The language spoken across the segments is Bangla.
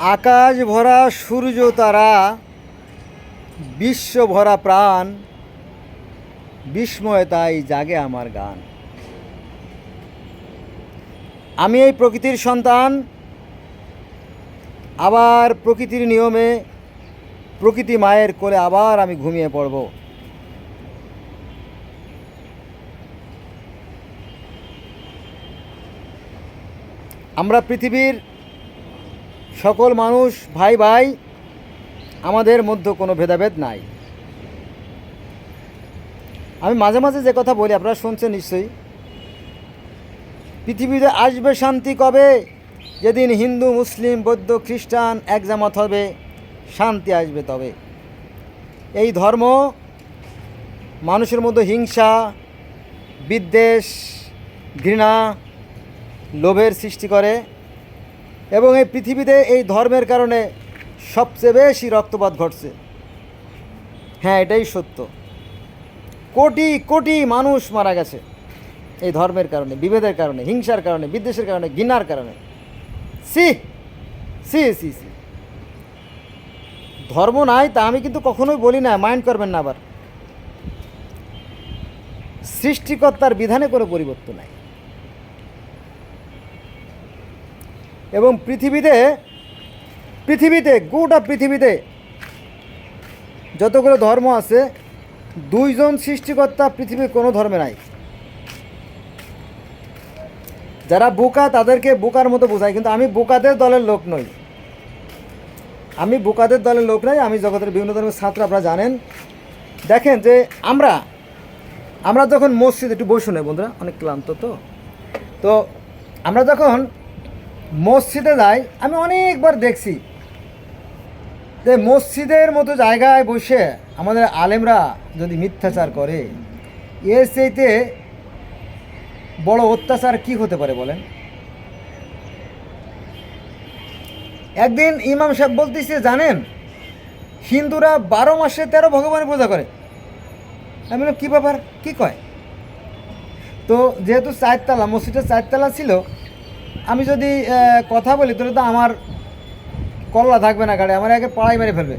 আকাশ ভরা সূর্য তারা, বিশ্ব ভরা প্রাণ, বিস্ময় তাই জাগে আমার গান। আমি এই প্রকৃতির সন্তান, আবার প্রকৃতির নিয়মে প্রকৃতি মায়ের কোলে আবার আমি ঘুমিয়ে পড়ব। আমরা পৃথিবীর সকল মানুষ, ভাই ভাই, আমাদের মধ্যে কোনো ভেদাভেদ নাই। আমি মাঝে মাঝে যে কথা বলি, আপনারা শুনছেন নিশ্চয়ই। পৃথিবীতে আসবে শান্তি কবে? যেদিন হিন্দু, মুসলিম, বৌদ্ধ, খ্রিস্টান একজামাত হবে, শান্তি আসবে তবে। এই ধর্ম মানুষের মধ্যে হিংসা, বিদ্বেষ, ঘৃণা, লোভের সৃষ্টি করে। এবং এই পৃথিবীতে এই ধর্মের কারণে সবচেয়ে বেশি রক্তপাত ঘটছে। হ্যাঁ এটাই সত্য। কোটি কোটি মানুষ মারা গেছে এই ধর্মের কারণে, বিভেদের কারণে, হিংসার কারণে, বিদ্বেষের কারণে, ঘৃণার কারণে। সি সি সি সি। ধর্ম নাই তা আমি কিন্তু কখনোই বলি না, মাইন্ড করবেন না আবার। সৃষ্টিকর্তার বিধানে কোনো পরিবর্তন নাই। এবং পৃথিবীতে পৃথিবীতে, গোটা পৃথিবীতে যতগুলো ধর্ম আছে, দুইজন সৃষ্টিকর্তা পৃথিবীর কোনো ধর্মে নাই। যারা বোকা, তাদেরকে বোকার মতো বোঝায়, কিন্তু আমি বোকাদের দলের লোক নই। আমি বোকাদের দলের লোক নই, আমি জগতের বিভিন্ন ধর্মের ছাত্র, আপনারা জানেন। দেখেন যে আমরা আমরা যখন মসজিদ, একটু বসে নেই বন্ধুরা, অনেক ক্লান্ত তো। তো আমরা যখন মসজিদে যাই, আমি অনেকবার দেখছি। যে মসজিদের মতো জায়গায় বসে আমাদের আলেমরা যদি মিথ্যাচার করে, এর চাইতে বড় অত্যাচার কি হতে পারে বলেন? একদিন ইমাম সাহেব বলতেছে, জানেন, হিন্দুরা বারো মাসে তেরো ভগবানের পূজা করে। আমি বললাম, কী ব্যাপার? কী কয়? তো যেহেতু চারতলা, মসজিদের চারতলা ছিল আমি যদি কথা বলি, তাহলে তো আমার কল্লা থাকবে না গাড়ি, আমার একে পাড়াই মেরে ফেলবে।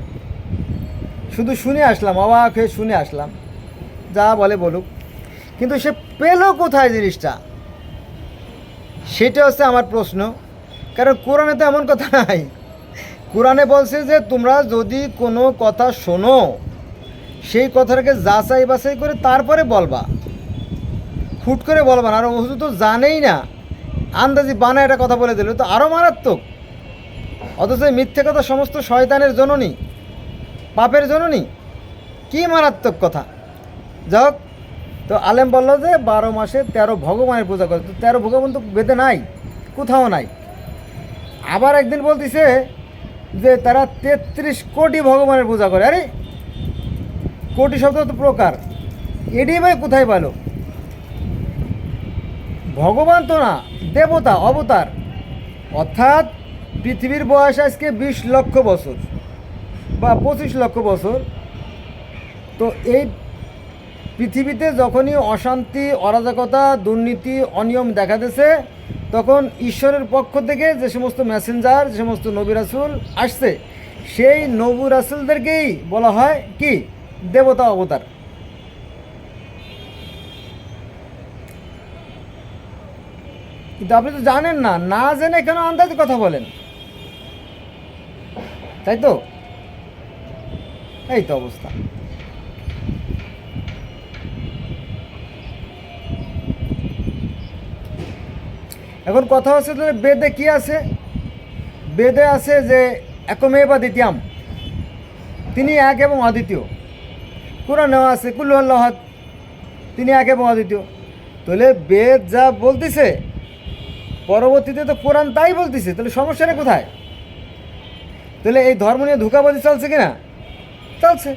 শুধু শুনে আসলাম, অবাক হয়ে শুনে আসলাম। যা বলে বলুক। কিন্তু সে পেল কোথায় জিনিসটা? সেটা হচ্ছে আমার প্রশ্ন। কারণ কোরআনে তো এমন কথা নাই। কোরআনে বলছে যে, তোমরা যদি কোনো কথা শোনো, সেই কথাটাকে যাচাই বাছাই করে তারপরে বলবা। হুট করে বলবা না, আর ওষুধ তো জানেই না। আন্দাজি বানা একটা কথা বলে দিল, তো আরও মারাত্মক। অথচ মিথ্যে কথা সমস্ত শয়তানের জননী, পাপের জননী, কী মারাত্মক কথা। যাই হোক, তো আলেম বলল যে বারো মাসে তেরো ভগবানের পূজা করে, তো তেরো ভগবান তো বেদে নাই, কোথাও নাই। আবার একদিন বলতেছে যে তারা তেত্রিশ কোটি ভগবানের পূজা করে। আরে, কোটি শব্দ তো প্রকার। এডি ভাই কোথায় পেল? ভগবান তো না, দেবতা, অবতার। অর্থাৎ পৃথিবীর বয়স আজকে বিশ লক্ষ বছর বা পঁচিশ লক্ষ বছর। তো এই পৃথিবীতে যখনই অশান্তি, অরাজকতা, দুর্নীতি, অনিয়ম দেখা দিয়েছে, তখন ঈশ্বরের পক্ষ থেকে যে সমস্ত মেসেঞ্জার যে সমস্ত নবী রাসুল আসছে, সেই নবী রাসুলদেরকেই বলা হয় কি? দেবতা, অবতার। কিন্তু আপনি তো জানেন না না জেনে কেন আন্দাজে কথা বলেন? তাই তো? এই তো অবস্থা। এখন কথা হচ্ছে তাহলে বেদে কি আছে? বেদে আছে যে একমে বা দ্বিতীয়াম তিনি এক এবং অদ্বিতীয় কোরআনেও আছে কুল্লুল্লাহাদ তিনি এক এবং অদ্বিতীয় তাহলে বেদ যা বলতেছে পরবর্তীতে তো কোরআন তাই বলতেছে, তাহলে সমস্যাটা কোথায়? তাহলে এই ধর্ম নিয়ে ধোকাবাজি চলছে কিনা? চলছে।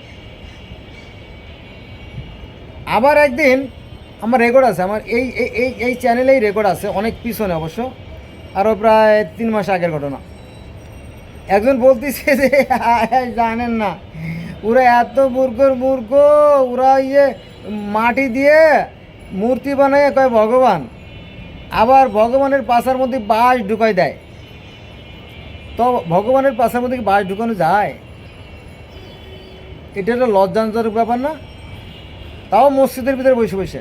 আবার একদিন আমার রেকর্ড আছে, আমার এই, এই- এই চ্যানেলেই রেকর্ড আছে, অনেক পিছনে অবশ্য, আরও প্রায় তিন মাস আগের ঘটনা। একজন বলতেছে যে জানেন না, ওরা এত মূর্খর মূর্খ ওরা ইয়ে মাটি দিয়ে মূর্তি বানায় কয় ভগবান। আবার ভগবানের পাশার মধ্যে বাঁশ ঢুকাই দেয়। তো ভগবানের পাশের মধ্যে বাস ঢুকানো যায়? এটা একটা লজ্জাজনক ব্যাপার না? তাও মসজিদের ভিতরে বসে বসে।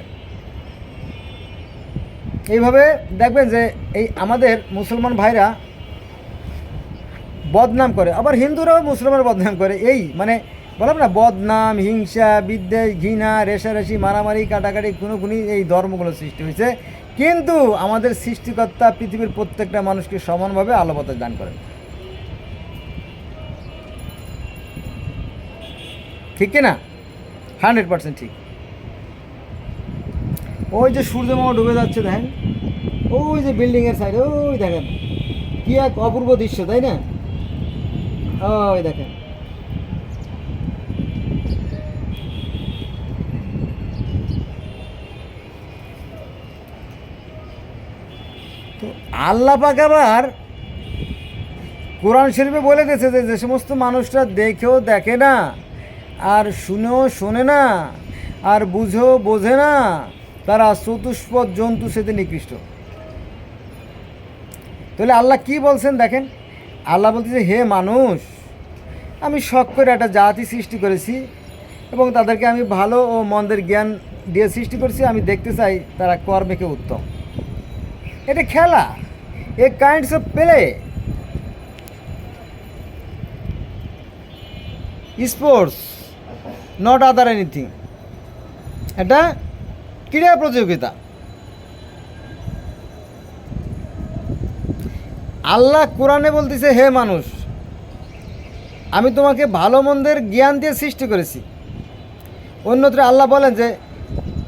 এইভাবে দেখবেন যে এই আমাদের মুসলমান ভাইরা বদনাম করে। আবার হিন্দুরাও মুসলমানের বদনাম করে। এই মানে বললাম না, বদনাম, হিংসা, বিদ্বেষ, ঘৃণা, রেশারেশি, মারামারি, কাটাকাটি, খুনোখুনি এই ধর্মগুলো সৃষ্টি হয়েছে। কিন্তু আমাদের সৃষ্টিকর্তা পৃথিবীর প্রত্যেকটা মানুষকে সমানভাবে আলো বাতাস দান করেন। ঠিক না? হান্ড্রেড পার্সেন্ট ঠিক। ওই যে সূর্য মামা ডুবে যাচ্ছে দেখেন। ওই যে বিল্ডিংয়ের সাইডে ওই দেখেন। কি এক অপূর্ব দৃশ্য, তাই না? ওই দেখেন। আল্লাহ পাক আবার কোরআন শরীফে বলে গেছে যে যে সমস্ত মানুষরা দেখেও দেখে না, আর শুনেও শোনে না, আর বুঝেও বোঝে না, তারা চতুষ্পদ জন্তু সেতে নিকৃষ্ট। তাহলে আল্লাহ কি বলছেন দেখেন? আল্লাহ বলতেছে, হে মানুষ, আমি শখ করে একটা জাতি সৃষ্টি করেছি এবং তাদেরকে আমি ভালো ও মন্দের জ্ঞান দিয়ে সৃষ্টি করেছি। আমি দেখতে চাই তারা কর্মেকে উত্তম। এটা খেলা। A kinds of play sports not other anything এটা ক্রীড়া প্রতিযোগিতা। আল্লাহ কোরআনে বলতেছে, হে মানুষ, আমি তোমাকে ভালো মন্দের জ্ঞান দিয়ে সৃষ্টি করেছি। অন্যত্র আল্লাহ বলেন যে,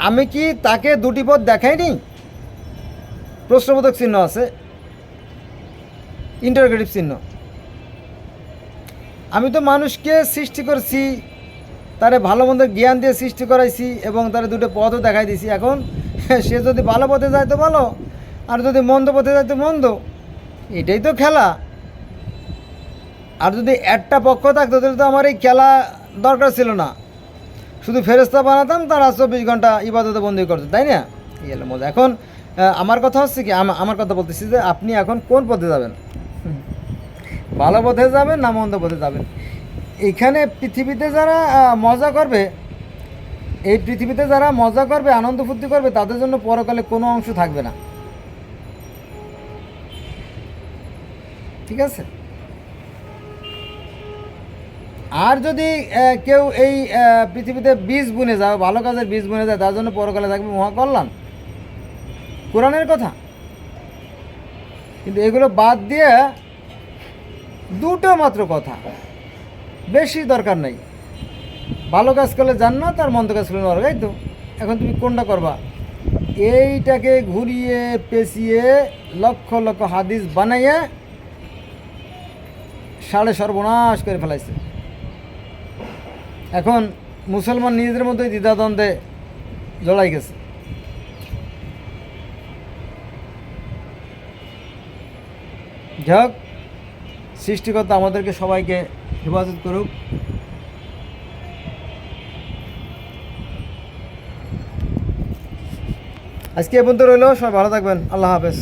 আমি কি তাকে দুটি পথ দেখাইনি? প্রশ্নবোধক চিহ্ন আছে। ইন্টারোগেটিভ চিহ্ন। আমি তো মানুষকে সৃষ্টি করছি, তারে ভালো মন্দের জ্ঞান দিয়ে সৃষ্টি করাইছি এবং তারে দুটো পথও দেখাই দিছি এখন সে যদি ভালো পথে যায় তো ভালো, আর যদি মন্দ পথে যায় তো মন্দ। এটাই তো খেলা। আর যদি একটা পক্ষ থাকতো, তাহলে তো আমার এই খেলা দরকার ছিল না। শুধু ফেরস্তা বানাতাম, তারা চব্বিশ ঘণ্টা ইবাদতে বন্দি করতো, তাই না? মজা। এখন আমার কথা হচ্ছে কি, আমা- আমার কথা বলতেছি যে আপনি এখন কোন পথে যাবেন। ভালো পথে যাবেন না মন্দ পথে যাবেন। এখানে পৃথিবীতে যারা মজা করবে, এই পৃথিবীতে যারা মজা করবে, আনন্দ ফুর্তি করবে, তাদের জন্য পরকালে কোনো অংশ থাকবে না। ঠিক আছে? আর যদি কেউ এই পৃথিবীতে বীজ বুনে যায়, ভালো কাজের বীজ বুনে যায়, তার জন্য পরকালে থাকবে মহা কল্যাণ কোরআনের কথা। কিন্তু এগুলো বাদ দিয়ে দুটো মাত্র কথা। বেশি দরকার নাই। ভালো কাজ করলে জান্নাত আর মন্দ কাজ করলে নরক তো। এখন তুমি কোনটা করবা? এইটাকে ঘুরিয়ে, পেঁচিয়ে, লক্ষ লক্ষ হাদিস বানাইয়ে সাড়ে সর্বনাশ করে ফেলাইছে। এখন মুসলমান নিজেদের মধ্যেই দ্বিধাদ্বন্দ্বে জড়াই গেছে। যাক সৃষ্টিকর্তা আমাদেরকে সবাইকে হেফাজত করুক। আজকে এ পর্যন্ত রইল সবাই ভালো থাকবেন। আল্লাহ হাফেজ।